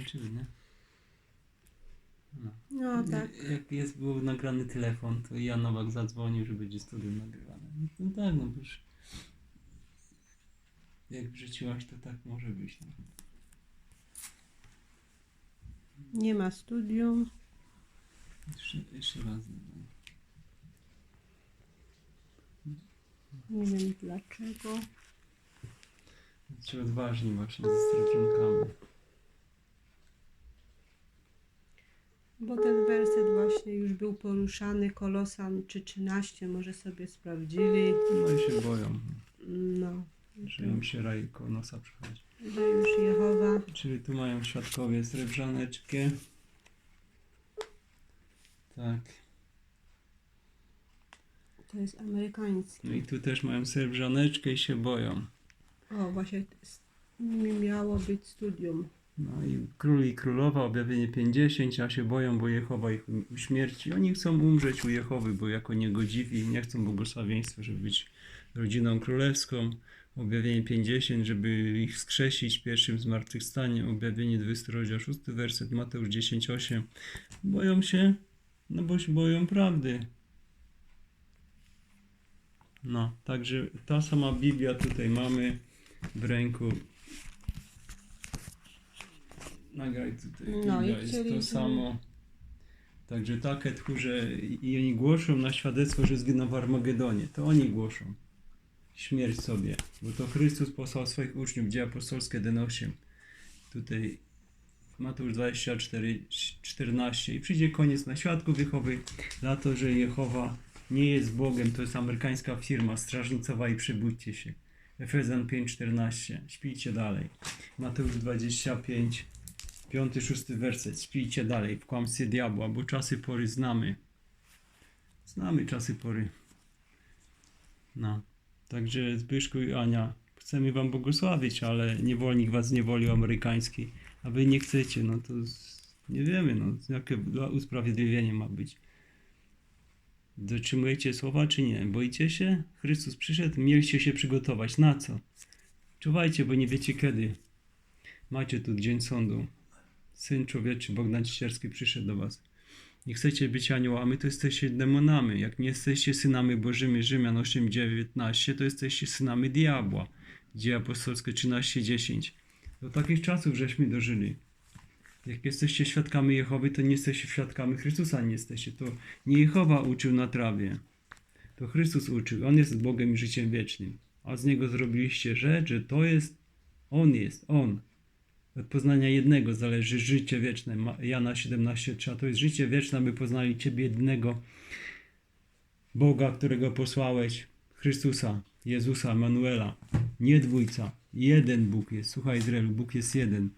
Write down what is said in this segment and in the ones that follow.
skończyły, nie? No. No tak. Jak jest, był nagrany telefon, to Jan Nowak zadzwonił, że będzie studium nagrywane. No tak, no już jak wrzuciłaś, to tak może być. No. Nie ma studium. Jeszcze, jeszcze raz. No. Nie wiem dlaczego. Ci odważni właśnie ze strażnikami. Bo ten werset właśnie już był poruszany, Kolosan czy 13, może sobie sprawdzili. No i się boją, No, że im się raj koło nosa przychodzi. że już Jehowa. Czyli tu mają świadkowie srebrzaneczkę. Tak. To jest amerykański. No i tu też mają srebrzaneczkę i się boją. O, właśnie nimi miało być studium. No i król i królowa, objawienie 50, a się boją, bo Jehowa ich uśmierci. Oni chcą umrzeć u Jehowy, bo jako niegodziwi nie chcą błogosławieństwa, żeby być rodziną królewską. Objawienie 50, żeby ich wskrzesić w pierwszym zmartwychwstanie. Objawienie 20 rozdział 6 werset, Mateusz 10, 8. Boją się, no bo się boją prawdy. No, także ta sama Biblia tutaj mamy w ręku. Nagraj tutaj. No i jest to samo. Także takie tchórze i oni głoszą na świadectwo, że zginą w Armagedonie. To oni głoszą. Śmierć sobie. Bo to Chrystus posłał swoich uczniów, dzieje apostolskie 1.8. Tutaj Mateusz 24, 14. I przyjdzie koniec na świadków Jehowy, na to, że Jehowa nie jest Bogiem. To jest amerykańska firma strażnicowa i przebudźcie się. Efezjan 5:14. Śpijcie dalej. Mateusz 25, 5-6 werset. Śpijcie dalej w kłamstwie diabła, bo czasy pory znamy. Znamy czasy pory. No. Także Zbyszku i Ania, chcemy wam błogosławić, ale niewolnik was niewolił amerykański, a wy nie chcecie, no to nie wiemy, no jakie usprawiedliwienie ma być. Dotrzymujecie słowa czy nie? Boicie się? Chrystus przyszedł, mieliście się przygotować. Na co? Czuwajcie, bo nie wiecie kiedy. Macie tu dzień sądu. Syn człowieczy, Bogdan Ciecierski przyszedł do was. Nie chcecie być aniołami, to jesteście demonami. Jak nie jesteście synami bożymi, Rzymian 8:19, to jesteście synami diabła. Dzieje apostolskie 13:10. Do takich czasów żeśmy dożyli. Jak jesteście świadkami Jehowy, to nie jesteście świadkami Chrystusa, nie jesteście. To nie Jehowa uczył na trawie. To Chrystus uczył. On jest Bogiem i życiem wiecznym. A z Niego zrobiliście rzecz, że to jest On jest, On. Od poznania jednego zależy życie wieczne. Jana 17:3. A to jest życie wieczne, aby poznali Ciebie jedynego Boga, którego posłałeś, Chrystusa, Jezusa, Manuela. Nie dwójca. Jeden Bóg jest. Słuchaj Izraelu, Bóg jest jeden.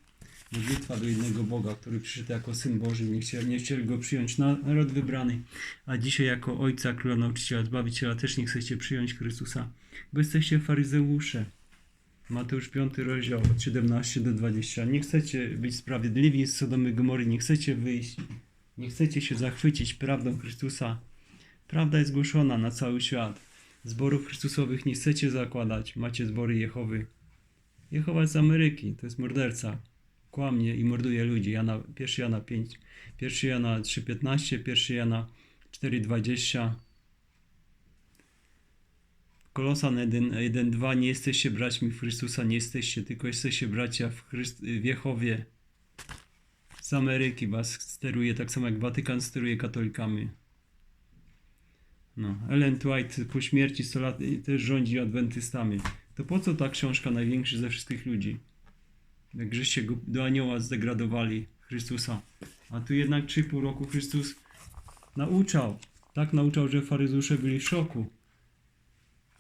Modlitwa do jednego Boga, który przyszedł jako Syn Boży, nie chcieli, nie chcieli Go przyjąć na naród wybrany, a dzisiaj jako Ojca, Króla, Nauczyciela, Zbawiciela też nie chcecie przyjąć Chrystusa, bo jesteście faryzeusze. Mateusz 5 rozdział od 17 do 20. Nie chcecie być sprawiedliwi z Sodomy Gomory, nie chcecie wyjść, nie chcecie się zachwycić prawdą Chrystusa. Prawda jest głoszona na cały świat. Zborów Chrystusowych nie chcecie zakładać, macie zbory Jehowy. Jehowa z Ameryki, to jest morderca. Kłamie i morduje ludzi. Jana, 1 Jana 5, 1 Jana 3,15, 1 Jana 4,20. Kolosan 1.2 Nie jesteście braćmi Chrystusa, nie jesteście, tylko jesteście bracia w, Chryst- w. Z Ameryki was steruje, tak samo jak Watykan steruje katolikami. No, Ellen White po śmierci 100 lat też rządzi adwentystami. To po co ta książka największy ze wszystkich ludzi? Jak żeście go do anioła zdegradowali Chrystusa. A tu jednak 3,5 roku Chrystus nauczał. Tak nauczał, że faryzusze byli w szoku.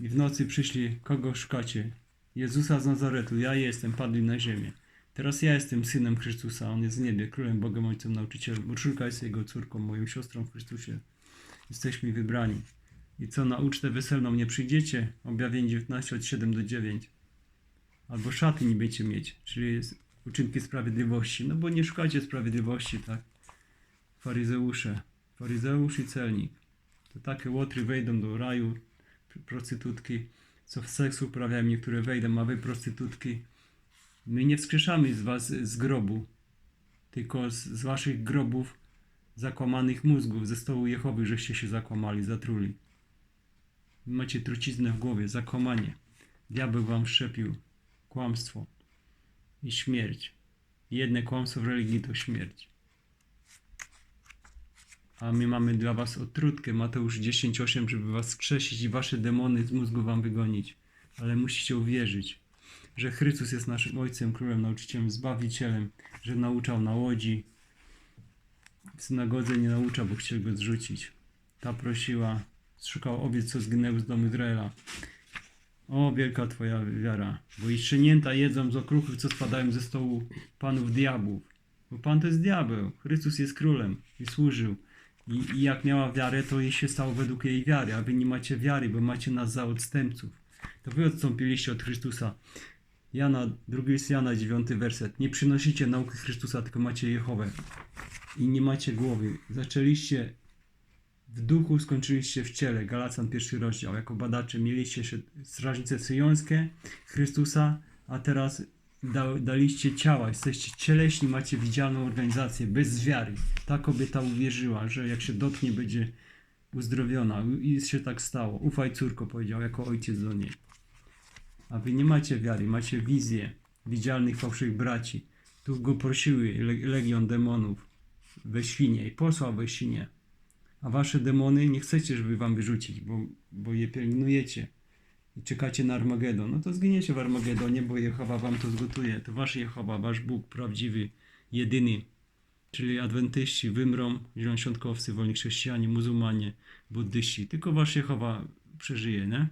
I w nocy przyszli, kogo szukacie? Jezusa z Nazaretu, ja jestem, padli na ziemię. Teraz ja jestem synem Chrystusa, on jest w niebie, królem, Bogiem, Ojcem, nauczycielem. Urszulka jest jego córką, moją siostrą w Chrystusie. Jesteśmy wybrani. I co, na ucztę weselną nie przyjdziecie? Objawienie 19 od 7 do 9. Albo szaty nie będziecie mieć, czyli jest uczynki sprawiedliwości. No bo nie szukacie sprawiedliwości, tak? Faryzeusze, faryzeusz i celnik. To takie łotry wejdą do raju, prostytutki, co w seks uprawiają, niektóre wejdą, a wy prostytutki. My nie wskrzeszamy z was z grobu. tylko z, z waszych grobów zakłamanych mózgów, ze stołu Jehowy, żeście się zakłamali, zatruli. Macie truciznę w głowie, zakłamanie. Diabeł wam wszczepił kłamstwo i śmierć. Jedne kłamstwo w religii to śmierć. A my mamy dla was otrutkę, Mateusz 10:8, żeby was skrzesić i wasze demony z mózgu wam wygonić. Ale musicie uwierzyć, że Chrystus jest naszym Ojcem, Królem, Nauczycielem, Zbawicielem, że nauczał na łodzi. W synagodze nie naucza, bo chcieli go zrzucić. Ta prosiła, szukał owiec, co zginęły z domu Izraela. O, wielka Twoja wiara, bo i szczenięta jedzą z okruchów, co spadają ze stołu panów diabłów. Bo Pan to jest diabeł, Chrystus jest królem i służył. I, I jak miała wiarę, to jej się stało według jej wiary, a wy nie macie wiary, bo macie nas za odstępców. To wy odstąpiliście od Chrystusa. Jana, drugi jest Jana, dziewiąty werset. Nie przynosicie nauki Chrystusa, tylko macie Jehowę. I nie macie głowy. Zaczęliście w duchu, skończyliście w ciele. Galacan, pierwszy rozdział. Jako badacze mieliście strażnice syjońskie Chrystusa, a teraz da, daliście ciała. Jesteście cieleśni, macie widzialną organizację, bez wiary. Ta kobieta uwierzyła, że jak się dotknie, będzie uzdrowiona. I się tak stało. Ufaj, córko, powiedział jako ojciec do niej. A wy nie macie wiary, macie wizję widzialnych fałszywych braci. Tu go prosiły le- legion demonów we świnie i posłał we świnie. A wasze demony nie chcecie, żeby wam wyrzucić, bo, bo je pielęgnujecie i czekacie na Armagedon. No to zginiecie w Armagedonie, bo Jehowa wam to zgotuje. To wasz Jehowa, wasz Bóg prawdziwy, jedyny. Czyli adwentyści wymrą, zielonoświątkowcy, wolni chrześcijanie, muzułmanie, buddyści. Tylko wasz Jehowa przeżyje, nie?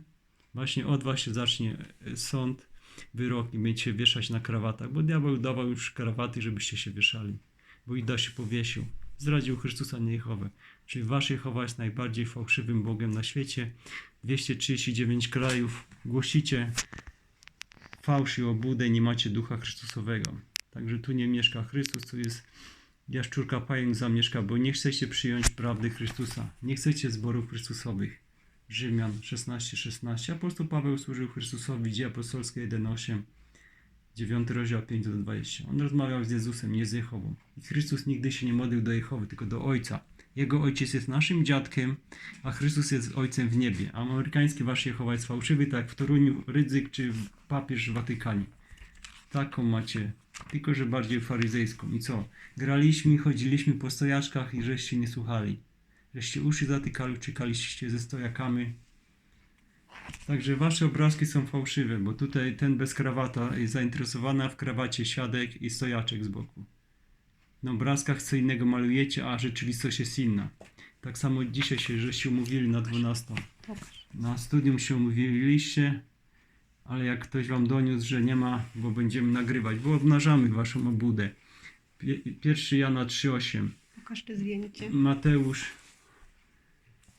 Właśnie od was się zacznie e, sąd, wyrok i będziecie wieszać na krawatach, bo diabeł dawał już krawaty, żebyście się wieszali. Bo Ida się powiesił. Zdradził Chrystusa, nie Jehowę. Czyli wasz Jehowa jest najbardziej fałszywym Bogiem na świecie. 239 krajów głosicie fałsz i obłudę i nie macie ducha Chrystusowego. Także tu nie mieszka Chrystus, tu jest jaszczurka pająk zamieszka, bo nie chcecie przyjąć prawdy Chrystusa. Nie chcecie zborów Chrystusowych. Rzymian 16:16. 16. Apostoł Paweł służył Chrystusowi, dzieje apostolskie 1:8. 9 rozdział 5 do 20. On rozmawiał z Jezusem, nie z Jehową. I Chrystus nigdy się nie modlił do Jehowy, tylko do Ojca. Jego ojciec jest naszym dziadkiem, a Chrystus jest ojcem w niebie. A amerykański wasz Jehowa jest fałszywy, tak jak w Toruniu Rydzyk czy papież w Watykanie. Taką macie, tylko że bardziej faryzejską. I co? Graliśmy, chodziliśmy po stojaczkach i żeście nie słuchali. Żeście uszy zatykali, uciekaliście ze stojakami. Także wasze obrazki są fałszywe, bo tutaj ten bez krawata jest zainteresowany, w krawacie siadek i stojaczek z boku. Na obrazkach co innego malujecie, a rzeczywistość jest inna. Tak samo dzisiaj się żeście umówili na 12. Pokaż. Na studium się umówiliście, ale jak ktoś wam doniósł, że nie ma, bo będziemy nagrywać, bo obnażamy waszą obudę. Pie- 1 Jana 3,8. Pokaż zdjęcie. Mateusz,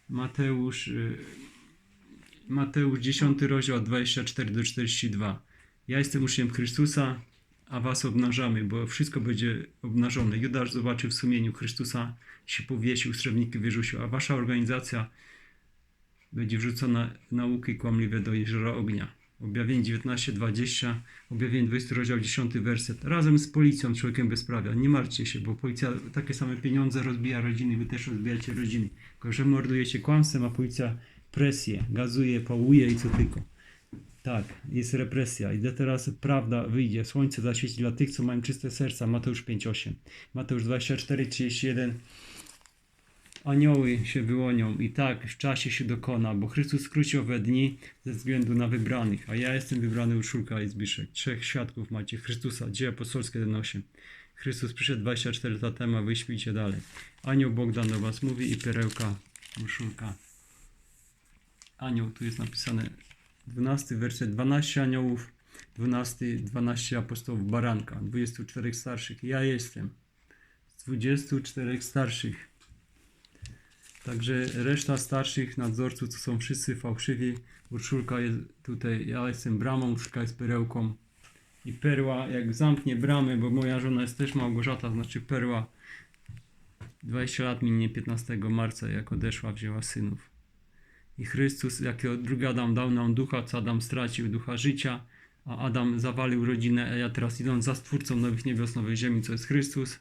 Mateusz, y, Mateusz 10 rozdział od 24 do 42. Ja jestem uczniem Chrystusa, a was obnażamy, bo wszystko będzie obnażone. Judasz zobaczy w sumieniu Chrystusa, się powiesił, srebrniki wyrzucił, a wasza organizacja będzie wrzucona nauki kłamliwe do jeziora ognia. Objawienie 19:20, objawienie 20 rozdział 10 werset. Razem z policją, człowiekiem bezprawia. Nie martwcie się, bo policja takie same pieniądze rozbija rodziny, wy też rozbijacie rodziny. Tylko, że mordujecie kłamstwem, a policja presję, gazuje, pałuje i co tylko. Tak, jest represja. I teraz prawda wyjdzie. Słońce zaświeci dla tych, co mają czyste serca. Mateusz 5:8. Mateusz 24:31. Anioły się wyłonią i tak w czasie się dokona, bo Chrystus skróci owe dni ze względu na wybranych, a ja jestem wybrany Urszulka i Zbyszek. Trzech świadków macie Chrystusa, dzieje apostolskie 1.8. Chrystus przyszedł 24 lata temu, a wy śpicie dalej. Anioł Bogdan do was mówi i perełka Urszulka. Anioł, tu jest napisane 12 werset, 12 aniołów, 12, 12 apostołów baranka, 24 starszych. Ja jestem z 24 starszych. Także reszta starszych nadzorców to są wszyscy fałszywi. Urszulka jest tutaj, ja jestem bramą, Urszulka jest perełką. I perła, jak zamknie bramę, bo moja żona jest też Małgorzata, znaczy perła. 20 lat minie 15 marca, jak odeszła, wzięła synów. I Chrystus, jakiego drugi Adam dał nam ducha, co Adam stracił, ducha życia, a Adam zawalił rodzinę, a ja teraz idąc za Stwórcą nowych niebios, nowej ziemi, co jest Chrystus,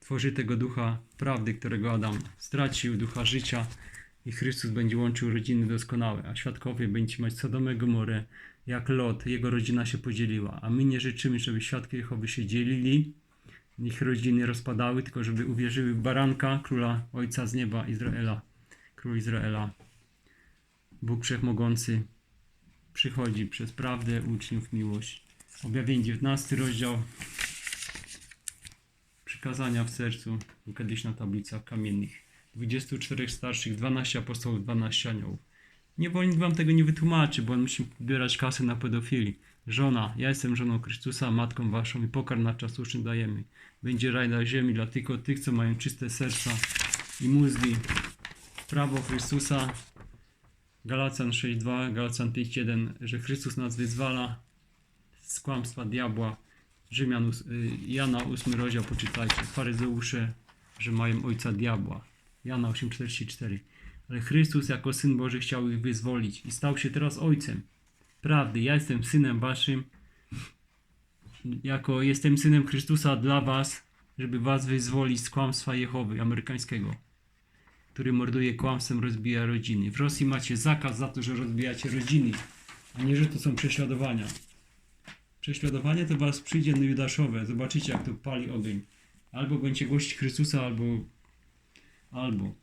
tworzy tego ducha prawdy, którego Adam stracił, ducha życia i Chrystus będzie łączył rodziny doskonałe, a świadkowie będziecie mać Sodomę Gomorę, jak Lot, jego rodzina się podzieliła, a my nie życzymy, żeby świadki Jehowy się dzielili, ich rodziny rozpadały, tylko żeby uwierzyły w baranka, króla Ojca z nieba Izraela, król Izraela. Bóg Wszechmogący przychodzi przez prawdę uczniów miłość. Objawienie 19 rozdział przykazania w sercu, kiedyś na tablicach kamiennych. 24 starszych, 12 apostołów, 12 aniołów. Niewolnik wam tego nie wytłumaczy, bo on musi zbierać kasę na pedofilii. Żona, ja jestem żoną Chrystusa, matką waszą i pokarm na czas słuszny dajemy. Będzie raj na ziemi dla tylko tych, co mają czyste serca i mózgi. Prawo Chrystusa, Galacjan 6.2, Galacjan 5.1, że Chrystus nas wyzwala z kłamstwa diabła. Rzymian, y, Jana 8 rozdział, poczytajcie. Faryzeusze, że mają ojca diabła. Jana 8,44. Ale Chrystus jako Syn Boży chciał ich wyzwolić i stał się teraz Ojcem. Prawdy, ja jestem Synem Waszym. Jako jestem Synem Chrystusa dla Was, żeby Was wyzwolić z kłamstwa Jehowy amerykańskiego, który morduje kłamstwem, rozbija rodziny. W Rosji macie zakaz za to, że rozbijacie rodziny, a nie, że to są prześladowania. Prześladowanie to Was przyjdzie na Judaszowe. Zobaczycie, jak to pali ogień. Albo będziecie głosić Chrystusa, albo... Albo.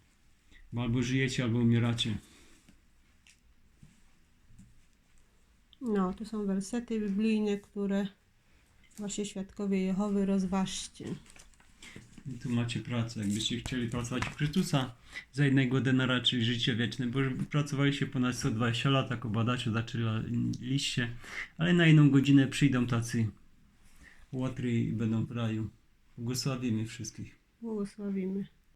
Bo albo żyjecie, albo umieracie. No, to są wersety biblijne, które właśnie świadkowie Jehowy rozważcie. I tu macie pracę. Jakbyście chcieli pracować w Chrystusa za jednego denara, czyli życie wieczne, bo pracowaliście ponad 120 lat, jako badacze zaczęliście, ale na jedną godzinę przyjdą tacy łotry i będą w raju. Błogosławimy wszystkich. Błogosławimy.